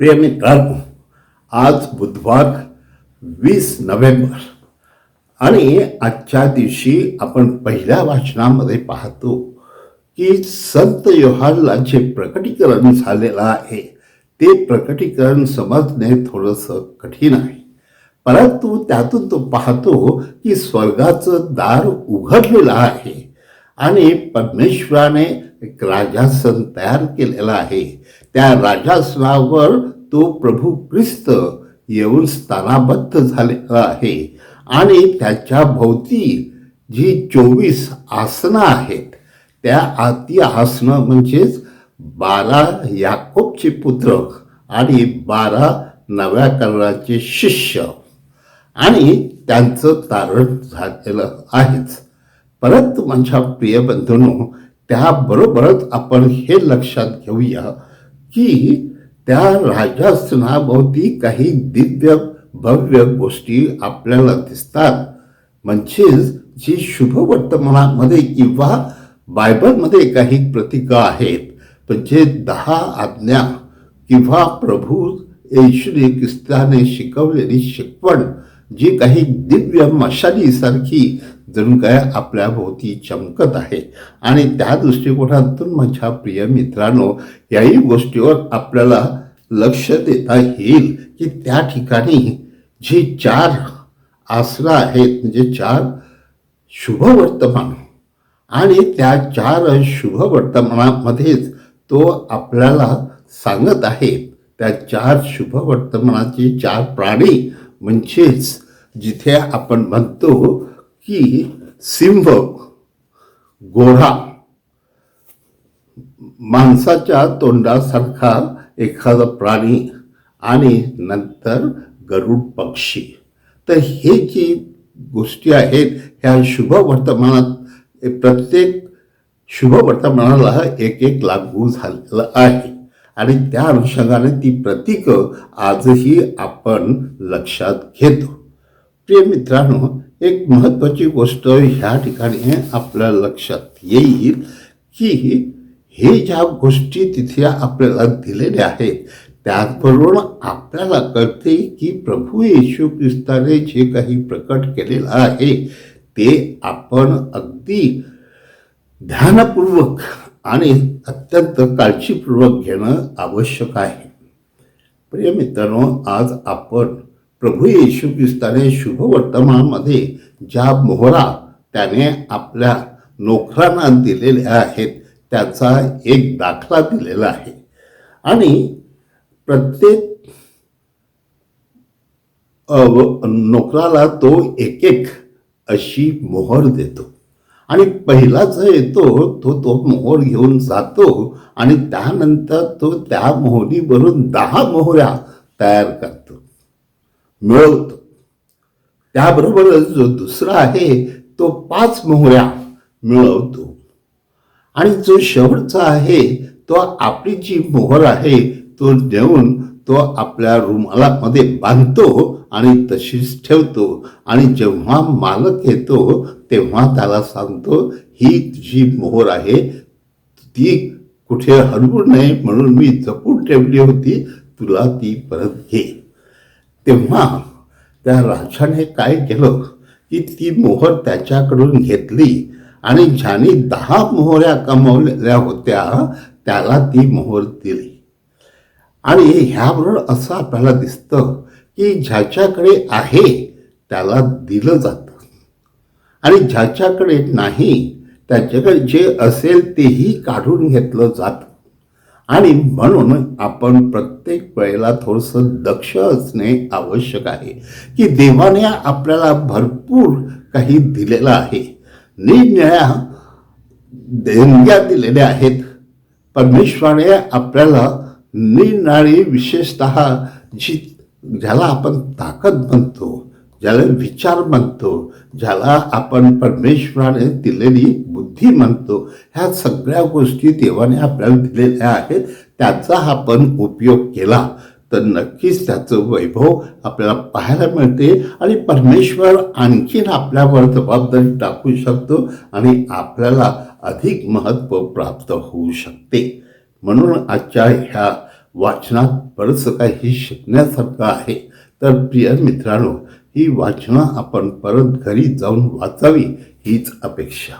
प्रिय मित्रांनो आज बुधवार वीस नोव्हेंबर आणि आजच्या दिवशी आपण पहिल्या वाचनामध्ये पाहतो की संत योहानला जे प्रकटीकरण झालेलं आहे ते प्रकटीकरण समजणे थोडंसं कठीण आहे. परंतु त्यातून तो पाहतो की स्वर्गाचं दार उघडलेलं आहे. आणि परमेश्वराने एक राजासन तयार केलेला आहे. त्या राजासनावर तो प्रभू ख्रिस्त येऊन स्थानाबद्ध झालेला आहे. आणि त्याच्या भोवती जी चोवीस आसनं आहेत त्या आती आसनं म्हणजेच बारा याकोबचे पुत्र आणि बारा नव्या करणाचे शिष्य. आणि त्यांचं तारण झालेलं आहेच. परत माझ्या प्रिय बंधूंनो त्याबरोबरच आपण हे लक्षात घेऊया की त्या राजासनाभोवती काही दिव्य भव्य गोष्टी आपल्याला दिसतात. म्हणजेच जी शुभ वर्तमानामध्ये किंवा बायबलमध्ये काही प्रतीक आहेत म्हणजे दहा आज्ञा किंवा प्रभू येशुने ख्रिस्ताने शिकवलेली शिकवण जी काही दिव्य मशालीसारखी जणू काय आपल्या भोवती चमकत आहे. आणि त्या दृष्टिकोनातून माझ्या प्रिय मित्रांनो याही गोष्टीवर आपल्याला लक्ष देता येईल की त्या ठिकाणी जी चार आसरा आहेत म्हणजे चार शुभ वर्तमान आणि त्या चार शुभ वर्तमानामध्येच तो आपल्याला सांगत आहे. त्या चार शुभ वर्तमानाचे चार प्राणी म्हणजेच जिथे आपण म्हणतो की सिंह घोडा माणसाच्या तोंडासारखा एखादा प्राणी आणि नंतर गरुड पक्षी. तर हे जी गोष्टी आहेत ह्या शुभ वर्तमानात प्रत्येक शुभ वर्तमानाला एक एक लागू झालेलं आहे. आणि त्या अनुषंगाने ती प्रतीकं आजही आपण लक्षात घेतो. प्रिय मित्रांनो एक महत्त्वाची गोष्ट ह्या ठिकाणी आपल्या लक्षात येईल की हे ज्या गोष्टी तिथे आपल्याला दिलेल्या आहेत त्याचबरोबर आपल्याला कळते की प्रभू येशू ख्रिस्ताने जे काही प्रकट केलेलं आहे ते आपण अगदी ध्यानपूर्वक आणि अत्यंत काळजीपूर्वक घेणं आवश्यक आहे. प्रिय मित्रांनो आज आपण प्रभू येशू ख्रिस्ताने शुभ वर्तमानमध्ये ज्या मोहरा त्याने आपल्या नोकरांना दिलेल्या आहेत त्याचा एक दाखला दिलेला आहे. आणि प्रत्येक नोकराला तो एक एक अशी मोहर देतो. आणि पहिला जो येतो तो तो मोहर घेऊन जातो आणि त्यानंतर तो त्या मोहरीवरून दहा मोहऱ्या तयार करतो. मिळवतो. त्याबरोबरच जो दुसरा आहे तो पाच मोहऱ्या मिळवतो. आणि जो शेवटचा आहे तो आपली जी मोहर आहे तो देऊन तो आपल्या रुमालामध्ये बांधतो आणि तशीच ठेवतो. आणि जेव्हा मालक येतो तेव्हा त्याला सांगतो ही तुझी मोहर आहे ती कुठे हरवू नये म्हणून मी जपून ठेवली होती तुला ती परत घे. तेव्हा त्या राजाने काय केलं की ती मोहर त्याच्याकडून घेतली आणि ज्याने दहा मोहऱ्या कमवलेल्या होत्या त्याला ती मोहर दिली. आणि ह्याबरोबर असं आपल्याला दिसतं की ज्याच्याकडे आहे त्याला दिलं जातं. आणि ज्याच्याकडे नाही त्याच्याकडे जे असेल तेही काढून घेतलं जातं. आणि म्हणून आपण प्रत्येक वेळेला थोडंसं दक्ष असणे आवश्यक आहे की देवाने आपल्याला भरपूर काही दिलेलं आहे. निरनिळ्या देणग्या दिलेल्या आहेत. परमेश्वराने आपल्याला निरनाळी विशेषत जी ज्याला आपण ताकद म्हणतो ज्याला विचार म्हणतो ज्याला आपण परमेश्वराने दिलेली बुद्धी म्हणतो ह्या सगळ्या गोष्टी देवाने आपल्याला दिलेल्या आहेत त्याचा आपण उपयोग केला तर नक्कीच त्याचं वैभव आपल्याला पाहायला मिळते आणि परमेश्वर आणखीन आपल्यावर जबाबदारी टाकू शकतो आणि आपल्याला अधिक महत्त्व प्राप्त होऊ शकते. म्हणून आजच्या ह्या वाचनात बरंच काही शिकण्यासारखं आहे. तर प्रिय मित्रांनो ही वाचनं आपण परत घरी जाऊन वाचावी हीच अपेक्षा.